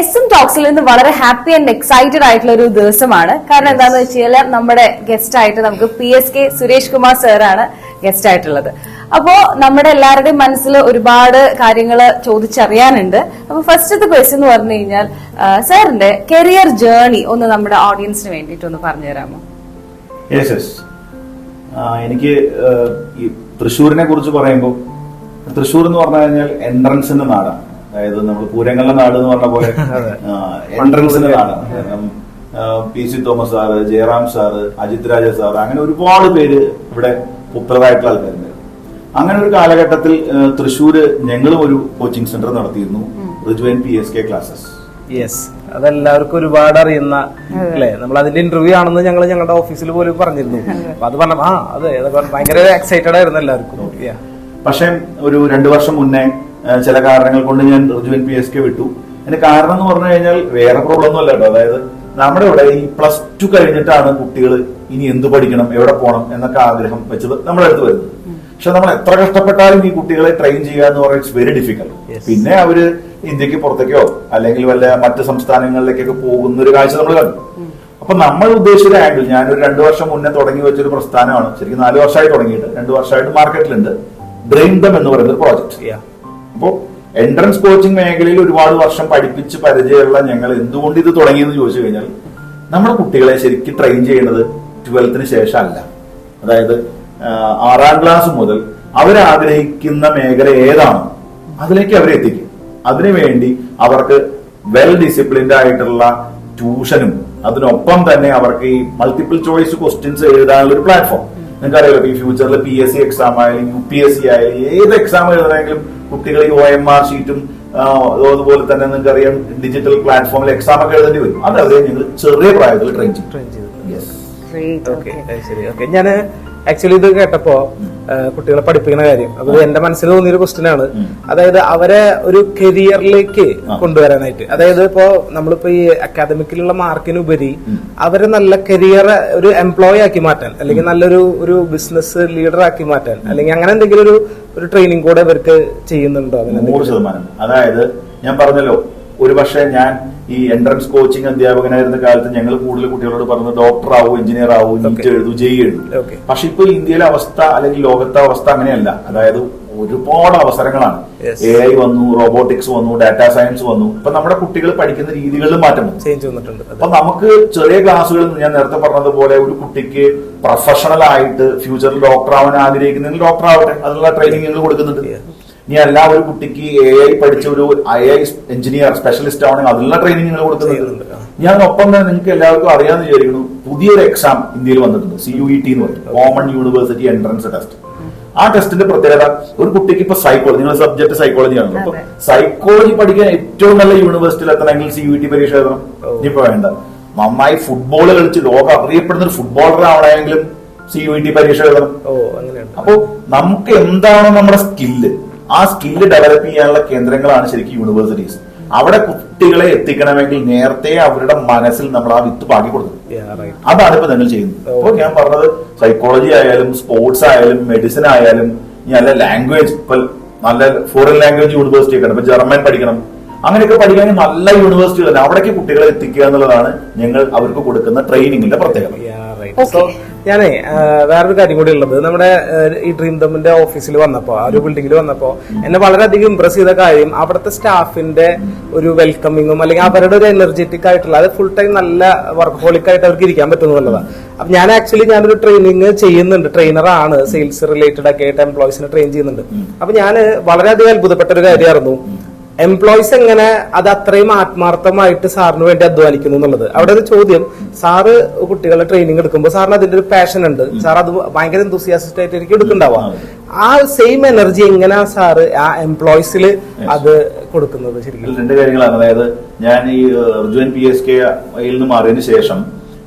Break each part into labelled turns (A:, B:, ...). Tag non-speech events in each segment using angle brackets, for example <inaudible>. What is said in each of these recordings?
A: S M ടോക്സിൽ നിന്ന് വളരെ happy and excited ആയിട്ടുള്ള ഒരു ദിവസമാണ്. കാരണം എന്താന്ന് വെച്ചാൽ നമ്മുടെ ഗസ്റ്റ് ആയിട്ട് നമുക്ക് P S K Suresh Kumar സാറാണ് ഗസ്റ്റ് ആയിട്ടുള്ളത്. അപ്പോ നമ്മുടെ എല്ലാവരുടെയും മനസ്സിൽ ഒരുപാട് കാര്യങ്ങൾ ചോദിച്ചറിയാനുണ്ട്. അപ്പൊ ഫസ്റ്റത്തെ ക്വസ്റ്റ്യൻ എന്ന് പറഞ്ഞു കഴിഞ്ഞാൽ സാറിന്റെ കരിയർ ജേർണി ഒന്ന് നമ്മുടെ ഓഡിയൻസിന് വേണ്ടിയിട്ട് ഒന്ന് പറഞ്ഞു തരാമോ
B: യെസ് യെസ് എനിക്ക് ഈ തൃശ്ശൂരിനെ കുറിച്ച് പറയുമ്പോൾ തൃശ്ശൂർ എന്ന് പറഞ്ഞു കഴിഞ്ഞാൽ എൻട്രൻസിന്റെ നാടാണ്. അതായത് നമ്മൾ പൂരങ്ങളുടെ നാട് എന്ന് പറഞ്ഞ പോലെ <laughs> എൻട്രൻസിന്റെ നാട് കാരണം P C Thomas sir Jayaram sir Ajith Raja sir അങ്ങനെ ഒരുപാട് പേര് ഇവിടെ പുത്രരായിട്ടുള്ള ആൾക്കാരുണ്ട്. അങ്ങനെ ഒരു കാലഘട്ടത്തിൽ തൃശ്ശൂര് ഞങ്ങളും ഒരു കോച്ചിങ് സെന്റർ നടത്തിയിരുന്നു. റിജുവൻ P S K classes.
C: Yes അതെല്ലാവർക്കും ഒരുപാട് അറിയുന്ന അല്ലെ? നമ്മൾ അതിന്റെ ഇന്റർവ്യൂ ആണെന്ന് ഞങ്ങൾ ഞങ്ങളുടെ ഓഫീസിൽ പോലും പറഞ്ഞിരുന്നു. അപ്പൊ അത് പറഞ്ഞ ആ അതെ ഭയങ്കര എക്സൈറ്റഡ് ആയിരുന്നു എല്ലാവർക്കും.
B: പക്ഷേ ഒരു രണ്ടു വർഷം മുന്നേ ചില കാരണങ്ങൾ കൊണ്ട് ഞാൻ റിജുവൻ പി എസ് കെ വിട്ടു. അതിന്റെ കാരണം എന്ന് പറഞ്ഞു കഴിഞ്ഞാൽ വേറെ പ്രോബ്ലം ഒന്നും അല്ല കേട്ടോ അതായത് നമ്മുടെ ഇവിടെ ഈ പ്ലസ് ടു കഴിഞ്ഞിട്ടാണ് കുട്ടികൾ ഇനി എന്ത് പഠിക്കണം എവിടെ പോകണം എന്നൊക്കെ ആഗ്രഹം വെച്ചത് നമ്മുടെ അടുത്ത് വരുന്നത് പക്ഷെ നമ്മൾ എത്ര കഷ്ടപ്പെട്ടാലും ഈ കുട്ടികളെ ട്രെയിൻ ചെയ്യുക എന്ന് പറയുന്നത് ഇറ്റ്സ് വെരി ഡിഫിക്കൽട്ട് പിന്നെ അവർ ഇന്ത്യയ്ക്ക് പുറത്തേക്കോ അല്ലെങ്കിൽ വല്ല മറ്റ് സംസ്ഥാനങ്ങളിലേക്കൊക്കെ പോകുന്ന ഒരു കാഴ്ച നമ്മൾ കണ്ടു. അപ്പൊ നമ്മൾ ഉദ്ദേശിച്ച ആംഗിൾ ഞാനൊരു രണ്ടു വർഷം മുന്നേ തുടങ്ങി വെച്ചൊരു പ്രസ്ഥാനമാണ്. ശരിക്കും നാല് വർഷമായി തുടങ്ങിയിട്ട് രണ്ടു വർഷമായിട്ട് മാർക്കറ്റിലുണ്ട് ബ്രെയിൻ ദം എന്ന് പറയുന്ന ഒരു പ്രോജക്ട് അപ്പോ എൻട്രൻസ് കോച്ചിങ് മേഖലയിൽ ഒരുപാട് വർഷം പഠിപ്പിച്ച് പരിചയമുള്ള ഞങ്ങൾ എന്തുകൊണ്ട് ഇത് തുടങ്ങിയെന്ന് ചോദിച്ചു കഴിഞ്ഞാൽ നമ്മുടെ കുട്ടികളെ ശരിക്കും ട്രെയിൻ ചെയ്യുന്നത് ട്വൽത്തിന് ശേഷം അല്ല അതായത് ആറാം ക്ലാസ് മുതൽ അവരാഗ്രഹിക്കുന്ന മേഖല ഏതാണോ അതിലേക്ക് അവരെ എത്തിക്കും. അതിനുവേണ്ടി അവർക്ക് വെൽ ഡിസിപ്ലിൻഡ് ആയിട്ടുള്ള ട്യൂഷനും അതിനൊപ്പം തന്നെ അവർക്ക് ഈ മൾട്ടിപ്പിൾ ചോയ്സ് ക്വസ്റ്റ്യൻസ് എഴുതാനുള്ള ഒരു പ്ലാറ്റ്ഫോം നിങ്ങൾക്കറിയാലോ ഈ ഫ്യൂച്ചറിൽ പി എസ് സി എക്സാം ആയാലും യു പി എസ് സി ആയാലും ഏത് എക്സാം എഴുതണമെങ്കിലും കുട്ടികൾ ഈ ഒ എം ആർ ഷീറ്റും അതുപോലെ തന്നെ നിങ്ങൾക്കറിയാം ഡിജിറ്റൽ പ്ലാറ്റ്ഫോമിൽ എക്സാം ഒക്കെ എഴുതേണ്ടി വരും. അത് അവരെ ഞങ്ങൾ ചെറിയ പ്രായത്തിൽ ട്രെയിൻ ചെയ്യും
C: Train ചെയ്തു.
B: Yes.
C: ഓക്കെ ഓക്കെ ഞാൻ ആക്ച്വലി ഇത് കേട്ടപ്പോ കുട്ടികളെ പഠിപ്പിക്കുന്ന കാര്യം. അത് എന്റെ മനസ്സിൽ തോന്നിയൊരു ക്വസ്റ്റ്യൻ ആണ്. അതായത് അവരെ ഒരു കരിയറിലേക്ക്. കൊണ്ടുവരാനായിട്ട്. അതായത് ഇപ്പോ നമ്മളിപ്പോ ഈ അക്കാദമിക്കിലുള്ള മാർക്കിനുപരി. അവരെ നല്ല കരിയർ ഒരു എംപ്ലോയി ആക്കി മാറ്റാൻ അല്ലെങ്കിൽ നല്ലൊരു ഒരു ബിസിനസ് ലീഡർ ആക്കി മാറ്റാൻ അല്ലെങ്കിൽ അങ്ങനെ എന്തെങ്കിലും ഒരു ഒരു ട്രെയിനിങ് കൂടെ ഇവർക്ക് ചെയ്യുന്നുണ്ടോ? അങ്ങനെ
B: നൂറ്
C: എന്തെങ്കിലും?
B: ശതമാനം. അതായത് ഞാൻ പറഞ്ഞല്ലോ ഒരു പക്ഷേ ഞാൻ ഈ എൻട്രൻസ് കോച്ചിങ് അധ്യാപകനായിരുന്ന കാലത്ത് ഞങ്ങൾ കൂടുതൽ കുട്ടികളോട് പറഞ്ഞു ഡോക്ടർ ആവും എഞ്ചിനീയർ ആവും നീറ്റ് എഴുതു എഴുതൂ.
C: ജെയ്
B: പക്ഷെ ഇപ്പൊ ഇന്ത്യയിലെ അവസ്ഥ അല്ലെങ്കിൽ ലോകത്തെ അവസ്ഥ അങ്ങനെയല്ല. അതായത് ഒരുപാട് അവസരങ്ങളാണ്. എ ഐ വന്നു റോബോട്ടിക്സ് വന്നു ഡാറ്റാ സയൻസ് വന്നു. ഇപ്പൊ നമ്മുടെ കുട്ടികൾ പഠിക്കുന്ന രീതികളിൽ മാറ്റം വന്നു.
C: ചേഞ്ച് വന്നിട്ടുണ്ട്.
B: അപ്പൊ നമുക്ക് ചെറിയ ക്ലാസ്സുകളിൽ നിന്ന് ഞാൻ നേരത്തെ പറഞ്ഞതുപോലെ ഒരു കുട്ടിക്ക് പ്രൊഫഷണൽ ആയിട്ട് ഫ്യൂച്ചറിൽ ഡോക്ടർ ആവാൻ ആഗ്രഹിക്കുന്നെങ്കിൽ ഡോക്ടർ ആവട്ടെ അതിനുള്ള ട്രെയിനിങ് ഞങ്ങൾ കൊടുക്കുന്നുണ്ട്. ഇനി അല്ല ഒരു കുട്ടിക്ക് എ ഐ പഠിച്ച ഒരു ഐ ഐ എഞ്ചിനീയർ സ്പെഷ്യലിസ്റ്റ് ആവണമെങ്കിൽ അതിനുള്ള ട്രെയിനിങ് നിങ്ങൾ കൊടുക്കുന്നുണ്ട് ഞാൻ ഒപ്പം തന്നെ നിങ്ങൾക്ക് എല്ലാവർക്കും അറിയാമെന്ന് വിചാരിക്കുന്നു പുതിയൊരു എക്സാം ഇന്ത്യയിൽ വന്നിട്ടുണ്ട്. സി യു ഇ ടി എന്ന് പറയും. കോമൺ യൂണിവേഴ്സിറ്റി എൻട്രൻസ് ടെസ്റ്റ് ആ ടെസ്റ്റിന്റെ പ്രത്യേകത ഒരു കുട്ടിക്ക് ഇപ്പൊ സൈക്കോളജി നിങ്ങൾ സബ്ജക്ട് സൈക്കോളജി ആണല്ലോ അപ്പൊ സൈക്കോളജി പഠിക്കാൻ ഏറ്റവും നല്ല യൂണിവേഴ്സിറ്റിയിൽ എത്തണമെങ്കിൽ സി യു ടി പരീക്ഷ എഴുതണം.
C: ഇപ്പൊ
B: ഇനിയിപ്പോ വേണ്ട. നന്നായി ഫുട്ബോൾ കളിച്ച് ലോകം അറിയപ്പെടുന്ന ഒരു ഫുട്ബോളർ ആവണമെങ്കിലും സി യു ടി പരീക്ഷ എഴുതണം. അപ്പോ നമുക്ക് എന്താണോ നമ്മുടെ സ്കില്ല് ആ സ്കില്ല് ഡെവലപ്പ് ചെയ്യാനുള്ള കേന്ദ്രങ്ങളാണ് ശരിക്കും യൂണിവേഴ്സിറ്റീസ് അവിടെ കുട്ടികളെ എത്തിക്കണമെങ്കിൽ നേരത്തെ അവരുടെ മനസ്സിൽ നമ്മൾ ആ വിത്ത് പാകി കൊടുക്കും
C: Yeah, right.
B: അതാണ് ഇപ്പൊ നിങ്ങൾ ചെയ്യുന്നത്. അപ്പോൾ ഞാൻ പറഞ്ഞത് സൈക്കോളജി ആയാലും സ്പോർട്സ് ആയാലും മെഡിസിൻ ആയാലും ഇനി നല്ല ലാംഗ്വേജ് ഇപ്പൊ നല്ല ഫോറിൻ ലാംഗ്വേജ് യൂണിവേഴ്സിറ്റി ഒക്കെ ഉണ്ട്. ഇപ്പൊ ജർമ്മൻ പഠിക്കണം. അങ്ങനെയൊക്കെ പഠിക്കാൻ നല്ല യൂണിവേഴ്സിറ്റികളല്ല അവിടേക്ക് കുട്ടികളെ എത്തിക്കുക എന്നുള്ളതാണ് ഞങ്ങൾ അവർക്ക് കൊടുക്കുന്ന ട്രെയിനിങ്ങിന്റെ പ്രത്യേകത.
C: ഞാനേ വേറൊരു കാര്യം കൂടി ഉള്ളത്. നമ്മുടെ ഈ ഡ്രീം ദമ്മിന്റെ ഓഫീസിൽ വന്നപ്പോ ആ ഒരു ബിൽഡിംഗിൽ വന്നപ്പോ എന്നെ വളരെയധികം ഇംപ്രസ് ചെയ്ത കാര്യം അവിടുത്തെ സ്റ്റാഫിന്റെ ഒരു വെൽക്കമിങ്ങും അല്ലെങ്കിൽ അവരുടെ ഒരു എനർജറ്റിക് ആയിട്ടുള്ള അത് ഫുൾ ടൈം നല്ല വർക്ക് ഹോളിക് ആയിട്ട് അവർക്ക് ഇരിക്കാൻ പറ്റുന്നു എന്നുള്ളതാണ് അപ്പൊ ഞാൻ ആക്ച്വലി ഞാനൊരു ട്രെയിനിങ് ചെയ്യുന്നുണ്ട്. ട്രെയിനറാണ് സെയിൽസ് റിലേറ്റഡ് ഒക്കെ ആയിട്ട് എംപ്ലോയിസിനെ ട്രെയിൻ ചെയ്യുന്നുണ്ട്. അപ്പൊ ഞാൻ വളരെയധികം അത്ഭുതപ്പെട്ട ഒരു കാര്യമായിരുന്നു. എംപ്ലോയീസ് എങ്ങനെ അത് അത്രയും ആത്മാർത്ഥമായിട്ട് സാറിന് വേണ്ടി അധ്വാനിക്കുന്നു എന്നുള്ളത്. അവിടെ ഒരു ചോദ്യം. സാറ് കുട്ടികളെ ട്രെയിനിങ് എടുക്കുമ്പോൾ സാറിന് അതിന്റെ ഒരു പാഷൻ ഉണ്ട്. സാർ അത് ഭയങ്കര എന്തുസിയാസിസ്റ്റ് ആയിട്ട് എനിക്ക് എടുക്കുന്നുണ്ടാവാം ആ സെയിം എനർജി എങ്ങനെയാ സാറ് ആ എംപ്ലോയിസിൽ അത് കൊടുക്കുന്നത് ശരിക്കും?
B: രണ്ട് കാര്യങ്ങളാണ്. അതായത് ഞാൻ ഈ റിജുവൻ പി എസ് കെയിൽ നിന്ന് മാറിയതിന് ശേഷം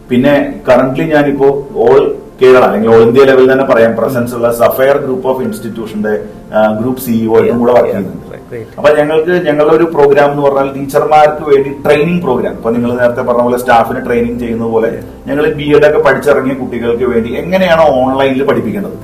B: പിന്നെ കറന്റ്ലി ഞാനിപ്പോ ഓൾ കേരള അല്ലെങ്കിൽ ഓൾ ഇന്ത്യ ലെവലിൽ തന്നെ പറയാം. പ്രസൻസ് ഉള്ള സഫയർ ഗ്രൂപ്പ് ഓഫ് ഇൻസ്റ്റിറ്റ്യൂഷന്റെ ഗ്രൂപ്പ് സിഇഒ ആയിട്ടും കൂടെ വർക്ക് ചെയ്യുന്നുണ്ട്. അപ്പൊ ഞങ്ങൾക്ക് ഞങ്ങളുടെ ഒരു പ്രോഗ്രാം എന്ന് പറഞ്ഞാൽ ടീച്ചർമാർക്ക് വേണ്ടി ട്രെയിനിങ് പ്രോഗ്രാം ഇപ്പൊ നിങ്ങൾ നേരത്തെ പറഞ്ഞ പോലെ സ്റ്റാഫിന് ട്രെയിനിങ് ചെയ്യുന്ന പോലെ ഞങ്ങൾ ബി എഡ് ഒക്കെ പഠിച്ചിറങ്ങിയ കുട്ടികൾക്ക് വേണ്ടി എങ്ങനെയാണോ ഓൺലൈനിൽ പഠിപ്പിക്കേണ്ടത്?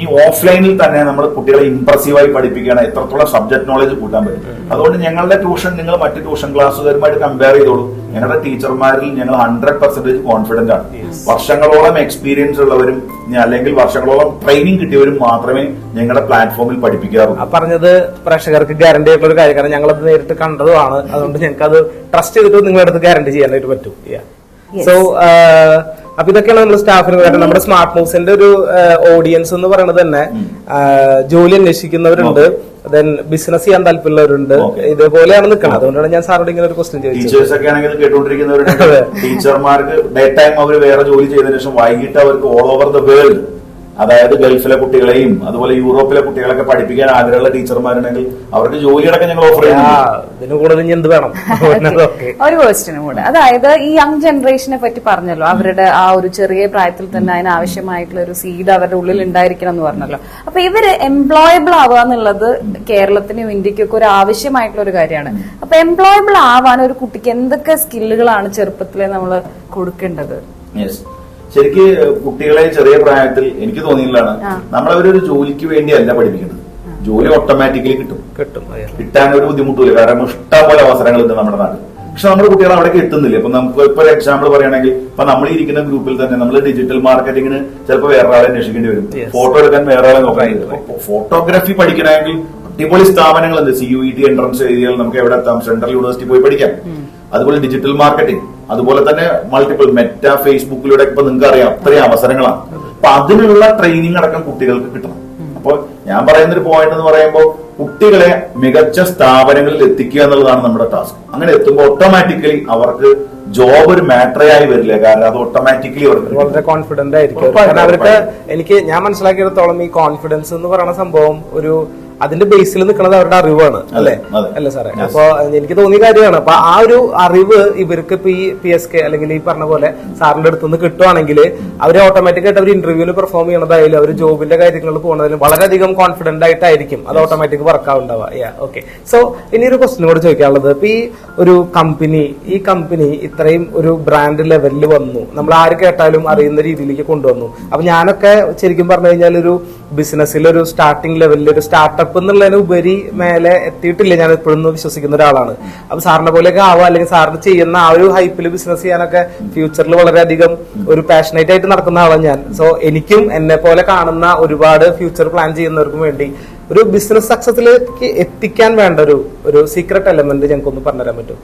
B: ഈ ഓഫ്ലൈനിൽ തന്നെ നമ്മൾ കുട്ടികളെ ഇംപ്രസീവായി പഠിപ്പിക്കണം എത്രത്തോളം സബ്ജക്ട് നോളജ് കൂട്ടാൻ പറ്റും. അതുകൊണ്ട് ഞങ്ങളുടെ ട്യൂഷൻ നിങ്ങൾ മറ്റു ട്യൂഷൻ ക്ലാസ്സുകാരുമായിട്ട് കമ്പയർ ചെയ്തോളൂ. ഞങ്ങളുടെ ടീച്ചർമാരിൽ ഞങ്ങൾ ഹൺഡ്രഡ് പെർസെന്റേജ് കോൺഫിഡന്റ് ആണ്. വർഷങ്ങളോളം എക്സ്പീരിയൻസ് ഉള്ളവരും അല്ലെങ്കിൽ വർഷങ്ങളോളം ട്രെയിനിങ് കിട്ടിയവരും മാത്രമേ ഞങ്ങളുടെ പ്ലാറ്റ്ഫോമിൽ പഠിപ്പിക്കാറുള്ളൂ
C: ആ പറഞ്ഞത് പ്രേക്ഷകർക്ക് ഗ്യാരണ്ടി ആയിട്ടുള്ള ഒരു കാര്യം. കാരണം ഞങ്ങളത് നേരിട്ട് കണ്ടതുമാണ്. അതുകൊണ്ട് ഞങ്ങൾക്ക് അത് ട്രസ്റ്റ് ചെയ്തിട്ട് നിങ്ങളുടെ അടുത്ത് ഗ്യാരണ്ടി ചെയ്യാനായിട്ട് പറ്റും. സോ അപ്പൊ ഇതൊക്കെയാണ് നമ്മുടെ സ്റ്റാഫിന് കാരണം നമ്മുടെ സ്മാർട്ട് മൂവ്സിന്റെ ഒരു ഓഡിയൻസ് എന്ന് പറയുന്നത് തന്നെ ജോലി അന്വേഷിക്കുന്നവരുണ്ട്. ദെൻ ബിസിനസ് ചെയ്യാൻ താല്പര്യമുള്ളവരുണ്ട്. ഇതേപോലെയാണ് നിൽക്കുന്നത് അതുകൊണ്ടാണ് ഞാൻ സാറോട് ഇങ്ങനെ ഒരു ക്വസ്റ്റ്യൻ
B: ടീച്ചേഴ്സ് ഒക്കെ ആണെങ്കിൽ ടീച്ചർമാർക്ക് ഡേ ടൈം അവർ വേറെ ജോലി ചെയ്തതിനു ശേഷം വൈകിട്ട് അവർക്ക് ഓൾ ഓവർ ദ വേൾഡ് അതായത് ഗൾഫിലെ കുട്ടികളെയും അതുപോലെ യൂറോപ്പിലെ കുട്ടികളൊക്കെ പഠിപ്പിക്കാൻ ആഗ്രഹമുള്ള ടീച്ചർമാരുണ്ടെങ്കിൽ അവർക്ക് ജോലിയടക്കം ഞങ്ങൾ ഓഫർ
C: ചെയ്യുന്നു <laughs>
A: ഒരു ക്വസ്റ്റിനും കൂടെ. അതായത് ഈ യങ് ജനറേഷനെ പറ്റി പറഞ്ഞല്ലോ. അവരുടെ ആ ഒരു ചെറിയ പ്രായത്തിൽ തന്നെ അതിന് ആവശ്യമായിട്ടുള്ള ഒരു സീഡ് അവരുടെ ഉള്ളിൽ ഉണ്ടായിരിക്കണം എന്ന് പറഞ്ഞല്ലോ. അപ്പൊ ഇവർ എംപ്ലോയബിൾ ആവുക എന്നുള്ളത് കേരളത്തിനും ഇന്ത്യക്കൊക്കെ ഒരു ആവശ്യമായിട്ടുള്ള ഒരു കാര്യമാണ്. അപ്പൊ എംപ്ലോയബിൾ ആവാൻ ഒരു കുട്ടിക്ക് എന്തൊക്കെ സ്കില്ലുകളാണ് ചെറുപ്പത്തിലെ നമ്മൾ കൊടുക്കേണ്ടത്?
B: യെസ് ശരിക്ക് കുട്ടികളെ ചെറിയ പ്രായത്തിൽ എനിക്ക് തോന്നിയിട്ടുള്ളതാണ്. നമ്മളവരൊരു ജോലിക്ക് വേണ്ടിയല്ല പഠിപ്പിക്കുന്നത്. ജോലി ഓട്ടോമാറ്റിക്കലി കിട്ടും.
C: കിട്ടും.
B: കിട്ടാൻ ഒരു ബുദ്ധിമുട്ടില്ല കാരണം ഇഷ്ടംപോലെ അവസരങ്ങളുണ്ട് നമ്മുടെ നാട്ടിൽ. പക്ഷെ നമ്മുടെ കുട്ടികൾ അവിടെ എത്തുന്നില്ല. ഇപ്പൊ നമുക്ക് ഇപ്പൊ ഒരു എക്സാമ്പിൾ പറയുകയാണെങ്കിൽ ഇപ്പൊ നമ്മൾ ഇരിക്കുന്ന ഗ്രൂപ്പിൽ തന്നെ നമ്മൾ ഡിജിറ്റൽ മാർക്കറ്റിംഗിന് ചിലപ്പോൾ വേറെ ആളെ അന്വേഷിക്കേണ്ടി വരും. ഫോട്ടോ എടുക്കാൻ വേറെ ആളെ നോക്കാൻ ഫോട്ടോഗ്രാഫി പഠിക്കണമെങ്കിൽ അടിപൊളി സ്ഥാപനങ്ങളുണ്ട്. C U E T entrance എഴുതിയാൽ നമുക്ക് എവിടെ എത്താം? സെൻട്രൽ യൂണിവേഴ്സിറ്റി പോയി പഠിക്കാം. അതുപോലെ ഡിജിറ്റൽ മാർക്കറ്റിംഗ് അതുപോലെ തന്നെ മൾട്ടിപ്പിൾ മെറ്റ ഫേസ്ബുക്കിലൂടെ ഇപ്പൊ നിങ്ങൾക്ക് അറിയാം അത്രയും അവസരങ്ങളാണ്. അപ്പൊ അതിനുള്ള ട്രെയിനിങ് അടക്കം കുട്ടികൾക്ക് കിട്ടണം. അപ്പോൾ ഞാൻ പറയുന്ന ഒരു പോയിന്റ് എന്ന് പറയുമ്പോൾ കുട്ടികളെ മികച്ച സ്ഥാപനങ്ങളിൽ എത്തിക്കുക എന്നുള്ളതാണ് നമ്മുടെ ടാസ്ക് അങ്ങനെ എത്തുമ്പോൾ ഓട്ടോമാറ്റിക്കലി അവർക്ക് ജോബ് ഒരു മാറ്ററായി വരില്ല. കാരണം അത് ഓട്ടോമാറ്റിക്കലി.
C: വളരെ കോൺഫിഡന്റ് ആയിരിക്കും. അവർക്ക് എനിക്ക് ഞാൻ മനസ്സിലാക്കിയിടത്തോളം ഈ കോൺഫിഡൻസ് എന്ന് പറയുന്ന സംഭവം ഒരു അതിന്റെ ബേസിൽ നിൽക്കുന്നത് അവരുടെ അറിവാണ് അല്ലെ. അല്ലേ സാറേ. അപ്പൊ എനിക്ക് തോന്നിയ കാര്യമാണ്. അപ്പൊ ആ ഒരു അറിവ് ഇവർക്ക് ഇപ്പൊ ഈ പി എസ് കെ അല്ലെങ്കിൽ ഈ പറഞ്ഞ പോലെ സാറിന്റെ അടുത്ത് നിന്ന് കിട്ടുവാണെങ്കിൽ അവർ ഓട്ടോമാറ്റിക് ആയിട്ട് അവർ ഇന്റർവ്യൂവിൽ പെർഫോം ചെയ്യണതായാലും അവർ ജോബിന്റെ കാര്യങ്ങളിൽ പോകുന്നതിലും വളരെയധികം കോൺഫിഡന്റ് ആയിട്ടായിരിക്കും. അത് ഓട്ടോമാറ്റിക് വർക്ക് ആവുണ്ടാവുക ഓക്കെ സോ ഇനി ഒരു ക്വസ്റ്റിനും കൂടെ ചോദിക്കാനുള്ളത്. ഇപ്പൊ ഈ ഒരു കമ്പനി ഈ കമ്പനി ഇത്രയും ഒരു ബ്രാൻഡ് ലെവലിൽ വന്നു. നമ്മൾ ആര് കേട്ടാലും അറിയുന്ന രീതിയിലേക്ക് കൊണ്ടുവന്നു. അപ്പൊ ഞാനൊക്കെ ശരിക്കും പറഞ്ഞു കഴിഞ്ഞാൽ ഒരു ബിസിനസ്സിൽ ഒരു സ്റ്റാർട്ടിംഗ് ലെവലിൽ ഒരു സ്റ്റാർട്ടപ്പ് എന്നുള്ളതിന് ഉപരി മേലെ എത്തിയിട്ടില്ല. ഞാൻ എപ്പോഴും വിശ്വസിക്കുന്ന ഒരാളാണ്. അപ്പൊ സാറിനെ പോലെയൊക്കെ ആവുക അല്ലെങ്കിൽ സാറിന് ചെയ്യുന്ന ആ ഒരു ഹൈപ്പിൽ ബിസിനസ് ചെയ്യാനൊക്കെ ഫ്യൂച്ചറിൽ വളരെയധികം ഒരു പാഷനേറ്റ് ആയിട്ട് നടക്കുന്ന ആളാണ് ഞാൻ. സോ എനിക്കും എന്നെ പോലെ കാണുന്ന ഒരുപാട് ഫ്യൂച്ചർ പ്ലാൻ ചെയ്യുന്നവർക്കും വേണ്ടി ഒരു ബിസിനസ് സക്സസിലേക്ക് എത്തിക്കാൻ വേണ്ട ഒരു ഒരു സീക്രട്ട് എലമെന്റ് ഞങ്ങൾക്കൊന്ന് പറഞ്ഞുതരാൻ പറ്റും.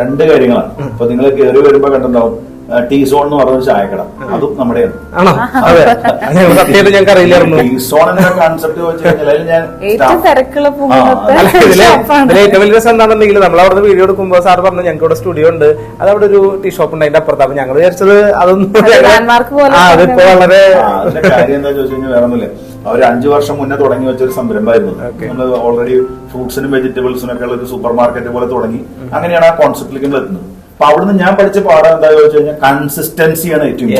B: രണ്ട് കാര്യങ്ങളാണ്. ഇപ്പൊ നിങ്ങൾ കയറി വരുമ്പോ കണ്ടിട്ടുണ്ടാവും ടീ സോൺ എന്ന് പറഞ്ഞ ഒരു ചായക്കട അതും നമ്മുടെ
C: ആണോ? അതെ. ഞങ്ങൾ സത്യമായിട്ട് ഞങ്ങൾക്ക് അറിയില്ലായിരുന്നു.
B: ടീ സോൺ എന്ന കൺസെപ്റ്റ് വെച്ച് കഴിഞ്ഞാൽ ഞാൻ
A: ഏറ്റവും
B: staff-
A: തിരക്കുള്ള
B: ആ,
A: പൂങ്കുന്നത്തെ
C: അല്ല, ഇതിൽ ഏറ്റവും വലിയ രസം എന്താണെന്നുണ്ടെങ്കിൽ നമ്മൾ അവിടെ വീഡിയോ എടുക്കുമ്പോൾ സാർ പറഞ്ഞു ഞങ്ങൾക്ക് ഇവിടെ സ്റ്റുഡിയോ ഉണ്ട്. അത് അവിടെ ഒരു ടീ ഷോപ്പ് ഉണ്ട് അതിന്റെ അപ്പുറത്ത്. അപ്പൊ ഞങ്ങൾ വിചാരിച്ചത് അതൊന്നും അതിപ്പോ വളരെ
B: അതിന്റെ കാര്യം എന്താ ചോദിച്ചു കഴിഞ്ഞാൽ വേറെ ഒന്നുമില്ല അവർ അഞ്ചു വർഷം മുന്നേ തുടങ്ങി വെച്ച ഒരു സംരംഭമായിരുന്നു നമ്മൾ ഓൾറെഡി ഫ്രൂട്ട്സിനും വെജിറ്റബിൾസിനും ഒക്കെ ഉള്ള ഒരു സൂപ്പർ മാർക്കറ്റ് പോലെ തുടങ്ങി. അങ്ങനെയാണ് ആ കോൺസെപ്റ്റിലേക്ക് നമ്മൾ എത്തുന്നത് അപ്പൊ അവിടുന്ന് ഞാൻ പഠിച്ച പാഠം എന്താ ചോദിച്ചു കഴിഞ്ഞാൽ കൺസിസ്റ്റൻസിയാണ് ഏറ്റവും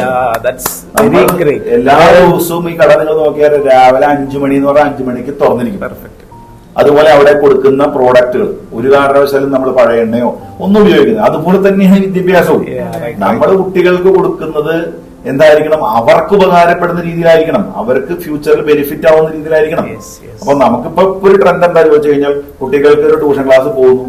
B: എല്ലാ ദിവസവും ഈ കട നിങ്ങൾ നോക്കിയാൽ രാവിലെ അഞ്ചു മണി എന്ന് പറഞ്ഞാൽ അഞ്ചു മണിക്ക് തുറന്നിരിക്കും.
C: പെർഫെക്റ്റ്
B: അതുപോലെ അവിടെ കൊടുക്കുന്ന പ്രോഡക്റ്റുകൾ ഒരു കാരണവശാലും നമ്മൾ പഴയ എണ്ണയോ ഒന്നും ഉപയോഗിക്കുന്നത് അതുപോലെ തന്നെയാണ് വിദ്യാഭ്യാസവും. നമ്മൾ കുട്ടികൾക്ക് കൊടുക്കുന്നത് എന്തായിരിക്കണം? അവർക്ക് ഉപകാരപ്പെടുന്ന രീതിയിലായിരിക്കണം. അവർക്ക് ഫ്യൂച്ചറിൽ ബെനിഫിറ്റ് ആവുന്ന രീതിയിലായിരിക്കണം. അപ്പൊ നമുക്കിപ്പോ ഒരു ട്രെൻഡ് എന്താ ചോദിച്ചു കഴിഞ്ഞാൽ കുട്ടികൾക്ക് ഒരു ട്യൂഷൻ ക്ലാസ് പോകുന്നു.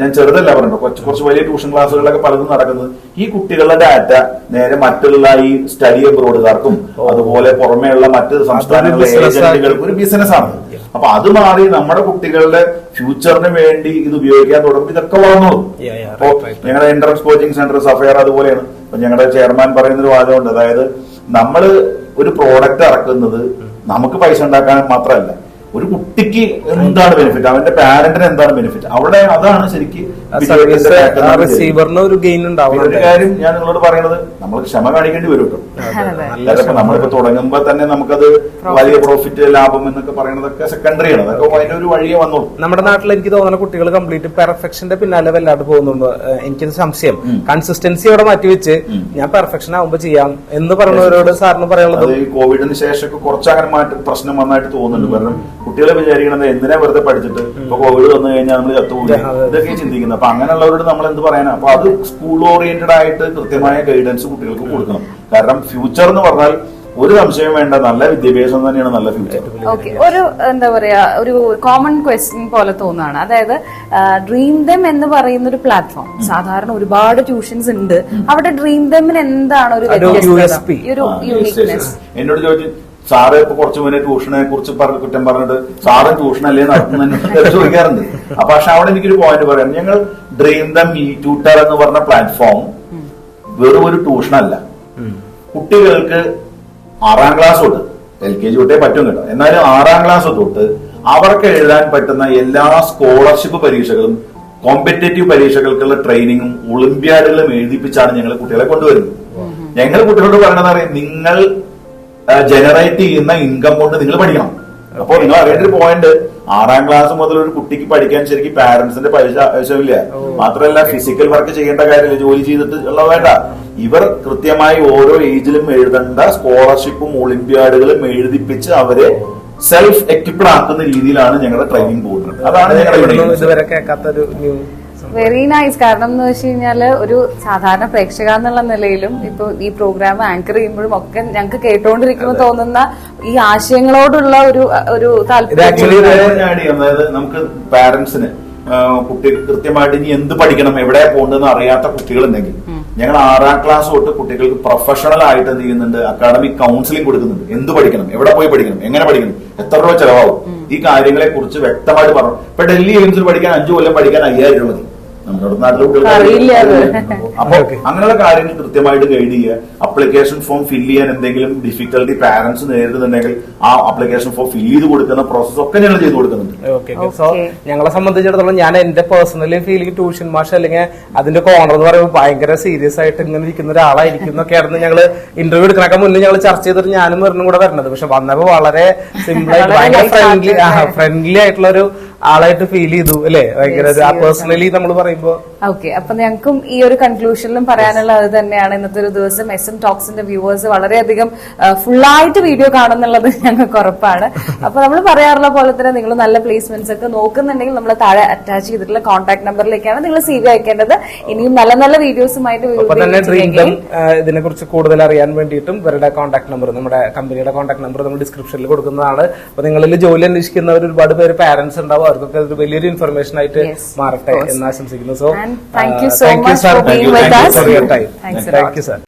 B: ഞാൻ ചെറുതല്ല പറഞ്ഞു കുറച്ച് കുറച്ച് വലിയ ട്യൂഷൻ ക്ലാസ്സുകളിലൊക്കെ പലതും നടക്കുന്നത്. ഈ കുട്ടികളുടെ ഡാറ്റ നേരെ മറ്റുള്ള ഈ സ്റ്റഡി അബ്രോഡുകാർക്കും അതുപോലെ പുറമേയുള്ള മറ്റ് സംസ്ഥാനങ്ങളിലെ ഏജന്റുകൾക്കും ഒരു ബിസിനസ് ആണ്. അപ്പൊ അത് മാറി നമ്മുടെ കുട്ടികളുടെ ഫ്യൂച്ചറിന് വേണ്ടി ഇത് ഉപയോഗിക്കാൻ തുടങ്ങും ഇതൊക്കെ
C: വളർന്നു.
B: അപ്പോ. ഞങ്ങളുടെ എൻട്രൻസ് കോച്ചിങ് സെന്റർ സഫയർ അതുപോലെയാണ്. അപ്പൊ ഞങ്ങളുടെ ചെയർമാൻ പറയുന്ന ഒരു വാദമുണ്ട് അതായത് നമ്മൾ ഒരു പ്രോഡക്റ്റ് ഇറക്കുന്നത് നമുക്ക് പൈസ ഉണ്ടാക്കാൻ മാത്രമല്ല. ഒരു കുട്ടിക്ക് എന്താണ് ബെനിഫിറ്റ് അവന്റെ പാരന്റിന് എന്താണ് ബെനിഫിറ്റ് അവിടെ അതാണ് ശരിക്കും
C: സർവീസ് റിസീവറിന് ഒരു ഗെയിൻ ഉണ്ടാവും
B: ഒരു കാര്യം ഞാൻ നിങ്ങളോട് പറയുന്നത് നമ്മൾ ക്ഷമ കാണിക്കേണ്ടി വരും കേട്ടോ. അല്ലാതെ നമ്മളിപ്പോ തുടങ്ങുമ്പോ തന്നെ നമുക്കത് വലിയ പ്രോഫിറ്റ് ലാഭം എന്നൊക്കെ പറയുന്നതൊക്കെ സെക്കൻഡറി ആണ്. അതൊക്കെ അതിന്റെ ഒരു വഴിയെ വന്നോളൂ.
C: നമ്മുടെ നാട്ടിൽ എനിക്ക് തോന്നുന്ന കുട്ടികൾ കംപ്ലീറ്റ് പെർഫെക്ഷന്റെ പിന്നാലെ വല്ലാണ്ട് പോകുന്നുണ്ട്. എനിക്കൊരു സംശയം. കൺസിസ്റ്റൻസി അവിടെ മാറ്റിവെച്ച് ഞാൻ പെർഫെക്ഷൻ ആവുമ്പോ ചെയ്യാം എന്ന് പറയുന്നവരോട് സാറിന് പറയാനുള്ളത്?
B: കോവിഡിന് ശേഷമൊക്കെ കുറച്ച് മാറ്റം പ്രശ്നം വന്നായിട്ട് തോന്നുന്നുണ്ട്. കാരണം കുട്ടികളെ വിചാരിക്കണത് എന്തിനാ വെറുതെ പഠിച്ചിട്ട്? ഇപ്പൊ കോവിഡ് വന്നു കഴിഞ്ഞാൽ നമ്മൾ ചത്തുപോയി ഇതൊക്കെ ചിന്തിക്കുന്നത്. അപ്പൊ അങ്ങനെയുള്ളവരോട് നമ്മൾ എന്ത് പറയാനാ? അപ്പൊ അത് സ്കൂൾ ഓറിയന്റഡ് ആയിട്ട് കൃത്യമായ ഗൈഡൻസ് കുട്ടികൾക്ക് കൊടുക്കണം. കാരണം ഫ്യൂച്ചർ എന്ന് പറഞ്ഞാൽ ഒരു സംശയം വേണ്ട നല്ല വിദ്യാഭ്യാസം തന്നെയാണ് നല്ല ഫ്യൂച്ചർ
A: ഓക്കെ ഒരു എന്താ പറയാ ഒരു കോമൺ ക്വസ്റ്റ്യൻ പോലെ തോന്നുകയാണ് അതായത് ഡ്രീം ദം എന്ന് പറയുന്ന ഒരു പ്ലാറ്റ്ഫോം സാധാരണ ഒരുപാട് ട്യൂഷൻസ് ഉണ്ട്. അവിടെ ഡ്രീം ദമ്മിന് എന്താണ് ഒരു
C: ഒരു
A: വ്യത്യസ്തത? ഒരു യൂണിക്നെസ്
B: എന്നോട് ചോദിച്ചു സാറ് ഇപ്പൊ കുറച്ചു മുന്നേ ട്യൂഷനെ കുറിച്ച് പറഞ്ഞ കുറ്റം പറഞ്ഞിട്ട് സാറും ട്യൂഷൻ അല്ലേ നടത്തുന്ന ചോദിക്കാറുണ്ട് അപ്പൊ പക്ഷെ അവിടെ എനിക്കൊരു പോയിന്റ് പറയാം. ഞങ്ങൾ ഡ്രീം ദ മീ ട്യൂട്ടർ എന്ന് പറഞ്ഞ പ്ലാറ്റ്ഫോം വെറും ഒരു ട്യൂഷൻ അല്ല കുട്ടികൾക്ക് ആറാം ക്ലാസ് തൊട്ട് എൽ കെ ജി തൊട്ടേ പറ്റും കേട്ടോ. എന്നാലും ആറാം ക്ലാസ് തൊട്ട് അവർക്ക് എഴുതാൻ പറ്റുന്ന എല്ലാ സ്കോളർഷിപ്പ് പരീക്ഷകളും കോമ്പറ്റേറ്റീവ് പരീക്ഷകൾക്കുള്ള ട്രെയിനിങ്ങും ഒളിമ്പ്യാഡുകളും എഴുതിപ്പിച്ചാണ് ഞങ്ങൾ കുട്ടികളെ കൊണ്ടുവരുന്നത്. ഞങ്ങൾ കുട്ടികളോട് പറയണത് നിങ്ങൾ ജനറേറ്റ് ചെയ്യുന്ന ഇൻകം കൊണ്ട് നിങ്ങൾ പഠിക്കണം. അപ്പോൾ നിങ്ങൾ അറിയേണ്ട ഒരു പോയിന്റ് ആറാം ക്ലാസ് മുതൽ ഒരു കുട്ടിക്ക് പഠിക്കാൻ ശരിക്കും പാരന്റ്സിന്റെ പൈസ ആവശ്യമില്ല. മാത്രമല്ല ഫിസിക്കൽ വർക്ക് ചെയ്യേണ്ട കാര്യമില്ല ജോലി ചെയ്തിട്ട് ഉള്ള വേണ്ട. ഇവർ കൃത്യമായി ഓരോ ഏജിലും എഴുതേണ്ട സ്കോളർഷിപ്പും ഒളിമ്പ്യാഡുകളും എഴുതിപ്പിച്ച് അവരെ സെൽഫ് എക്യുപ്ഡ് ആക്കുന്ന രീതിയിലാണ് ഞങ്ങളുടെ ട്രെയിനിങ് പോകുന്നത്. അതാണ് ഞങ്ങളുടെ
C: ഇതുവരെ കേൾക്കാത്തൊരു
A: വെരി നൈസ്. കാരണം എന്ന് വെച്ച് കഴിഞ്ഞാൽ ഒരു സാധാരണ പ്രേക്ഷക എന്നുള്ള നിലയിലും ഇപ്പൊ ഈ പ്രോഗ്രാം ആങ്കർ ചെയ്യുമ്പോഴും ഒക്കെ ഞങ്ങൾക്ക് കേട്ടുകൊണ്ടിരിക്കുമ്പോൾ തോന്നുന്ന ഈ ആശയങ്ങളോടുള്ള ഒരു ഒരു താല്പര്യം.
B: നമുക്ക് പാരന്റ്സിന് കുട്ടികൾ കൃത്യമായിട്ട് ഇനി എന്ത് പഠിക്കണം എവിടെ പോകണ്ടെന്ന് അറിയാത്ത കുട്ടികളുണ്ടെങ്കിൽ ഞങ്ങൾ ആറാം ക്ലാസ് തൊട്ട് കുട്ടികൾക്ക് പ്രൊഫഷണൽ ആയിട്ട് എന്ത് ചെയ്യുന്നുണ്ട്? അക്കാഡമിക് കൗൺസിലിംഗ് കൊടുക്കുന്നുണ്ട്. എന്ത് പഠിക്കണം? എവിടെ പോയി പഠിക്കണം? എങ്ങനെ പഠിക്കണം? എത്ര രൂപ ചെലവാകും? ഈ കാര്യങ്ങളെ കുറിച്ച് വ്യക്തമായിട്ട് പറഞ്ഞു. ഇപ്പൊ ഡൽഹി എയിംസിൽ പഠിക്കാൻ അഞ്ചു കൊല്ലം പഠിക്കാൻ അയ്യായിരം രൂപ മതി. നമ്മുടെ നാട്ടിലെ കുട്ടികൾക്ക്. അപ്പൊ. അങ്ങനെയുള്ള കാര്യങ്ങൾ കൃത്യമായിട്ട് ഗൈഡ് ചെയ്യുക. അപ്ലിക്കേഷൻ ഫോം ഫില്ല് ചെയ്യാൻ എന്തെങ്കിലും ഡിഫിക്കൽട്ടി പാരന്റ്സ് നേരിടുന്നുണ്ടെങ്കിൽ ആ അപ്ലിക്കേഷൻ ഫോം ഫില്ല് ചെയ്ത് കൊടുക്കുന്ന പ്രോസസ് ഒക്കെ ഞങ്ങൾ ചെയ്ത് കൊടുക്കുന്നുണ്ട്.
C: ഓക്കെ സോ ഞങ്ങളെ സംബന്ധിച്ചിടത്തോളം ഞാൻ എന്റെ പേഴ്സണലി ഫീലിംഗ് ട്യൂഷൻ മാഷ് അല്ലെങ്കിൽ അതിന്റെ കോണർ എന്ന് പറയുമ്പോൾ ഭയങ്കര സീരിയസ് ആയിട്ട് ഇങ്ങനെ ഇരിക്കുന്ന ഒരാളായിരിക്കും എന്നൊക്കെ എന്നൊക്കെയായിരുന്നു ഞങ്ങൾ ഇന്റർവ്യൂ എടുക്കണൊക്കെ മുന്നേ ഞങ്ങൾ ചർച്ച ചെയ്തിട്ട് ഞാനും വരണം കൂടെ വരണത്. പക്ഷെ വന്നപ്പോ വളരെ സിമ്പിൾ ആയിട്ട് ഭയങ്കര ഫ്രണ്ട്ലി ഫ്രണ്ട്ലി ആയിട്ടുള്ള ഒരു ആളായിട്ട് ഫീൽ ചെയ്തു അല്ലെ? ഭയങ്കര പേഴ്സണലി നമ്മൾ പറയുമ്പോ.
A: ഓക്കെ അപ്പൊ ഞങ്ങൾക്കും ഈ ഒരു കൺക്ലൂഷനിലും പറയാനുള്ള അത് തന്നെയാണ് ഇന്നത്തെ ഒരു ദിവസം. എസ് എം ടോക്സിന്റെ വ്യൂവേഴ്സ് വളരെയധികം ഫുള്ളായിട്ട് വീഡിയോ കാണുന്നുള്ളത് ഞങ്ങൾക്ക് ഉറപ്പാണ്. അപ്പൊ നമ്മൾ പറയാറുള്ള പോലെ തന്നെ നിങ്ങൾ നല്ല പ്ലേസ്മെന്റ്സ് ഒക്കെ നോക്കുന്നുണ്ടെങ്കിൽ നമ്മൾ താഴെ അറ്റാച്ച് ചെയ്തിട്ടുള്ള കോൺടാക്ട് നമ്പറിലേക്കാണ് നിങ്ങൾ സി വി അയക്കേണ്ടത്. ഇനിയും നല്ല നല്ല വീഡിയോസുമായിട്ട്
C: ഇതിനെ കുറിച്ച് കൂടുതൽ അറിയാൻ വേണ്ടിയിട്ടും ഇവരുടെ കോൺടാക്ട് നമ്പർ നമ്മുടെ കമ്പനിയുടെ കോൺടാക്ട് നമ്പർ നമ്മൾ ഡിസ്ക്രിപ്ഷനിൽ കൊടുക്കുന്നതാണ്. അപ്പൊ നിങ്ങളിൽ ജോലി അന്വേഷിക്കുന്നവർ ഒരുപാട് പേര് പാരന്റ്സ് ഉണ്ടാവും അവർക്കൊക്കെ ഒരു വലിയൊരു ഇൻഫർമേഷൻ ആയിട്ട് മാറട്ടെ എന്ന് ആശംസിക്കുന്നു. So
A: thank you lot.
C: Thank you sir